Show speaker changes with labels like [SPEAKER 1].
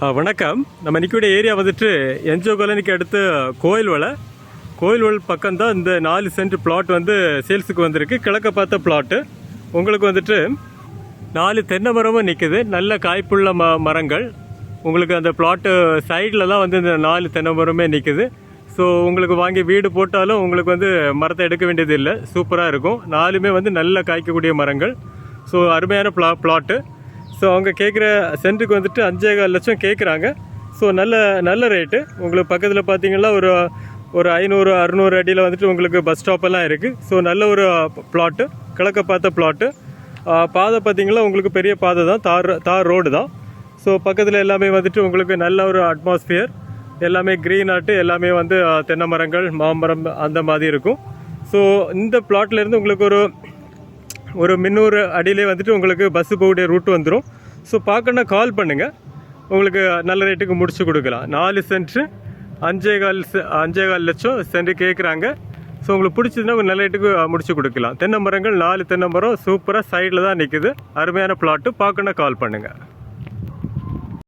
[SPEAKER 1] ஆ, வணக்கம். நம்ம நிற்கக்கூடிய ஏரியா வந்துட்டு என்ஜோ காலனிக்கு அடுத்து கோயில் வலை கோயில் வலை பக்கம் தான் இந்த நாலு சென்ட் பிளாட் வந்து சேல்ஸுக்கு வந்திருக்கு. கிழக்க பார்த்த பிளாட்டு உங்களுக்கு வந்துட்டு நாலு தென்னை மரமும் நிற்குது நல்ல காய்ப்புள்ள ம மரங்கள். உங்களுக்கு அந்த பிளாட்டு சைடில் தான் வந்து இந்த நாலு தென்னை மரமே நிற்குது ஸோ உங்களுக்கு வாங்கி வீடு போட்டாலும் உங்களுக்கு வந்து மரத்தை எடுக்க வேண்டியது இல்லை. சூப்பராக இருக்கும். நாலுமே வந்து நல்ல காய்க்கக்கூடிய மரங்கள். ஸோ அருமையான பிளா பிளாட்டு ஸோ அவங்க கேட்குற சென்ட்டுக்கு வந்துட்டு அஞ்சே கால் லட்சம் கேட்குறாங்க ஸோ நல்ல நல்ல ரேட்டு உங்களுக்கு பக்கத்தில் பார்த்தீங்கன்னா ஒரு ஒரு ஐநூறு அறுநூறு அடியில் வந்துட்டு உங்களுக்கு பஸ் ஸ்டாப்பெல்லாம் இருக்குது ஸோ நல்ல ஒரு பிளாட்டு கிழக்க பார்த்த பிளாட்டு பாதை பார்த்தீங்கன்னா உங்களுக்கு பெரிய பாதை தான். தார் தார் ரோடு தான். ஸோ பக்கத்தில் எல்லாமே வந்துட்டு உங்களுக்கு நல்ல ஒரு அட்மாஸ்ஃபியர் எல்லாமே க்ரீன் ஆட்டு எல்லாமே வந்து தென்னை மரங்கள் மாமரம் அந்த மாதிரி இருக்கும். ஸோ இந்த ப்ளாட்லேருந்து உங்களுக்கு ஒரு ஒரு முந்நூறு அடியிலே வந்துட்டு உங்களுக்கு பஸ்ஸு போகக்கூடிய ரூட் வந்துடும் ஸோ பார்க்கணுன்னா கால் பண்ணுங்கள் உங்களுக்கு நல்ல ரேட்டுக்கு முடிச்சு கொடுக்கலாம். நாலு சென்ட்டு அஞ்சே கால் செ- அஞ்சே கால் லட்சம் சென்ட் கேட்குறாங்க ஸோ உங்களுக்கு பிடிச்சதுன்னா ஒரு நல்ல ரேட்டுக்கு முடிச்சு கொடுக்கலாம். தென்னை மரங்கள் நாலு தென்னை மரம் சூப்பராக சைடில் தான் நிற்குது அருமையான பிளாட்டு பார்க்கணுன்னா கால் பண்ணுங்கள்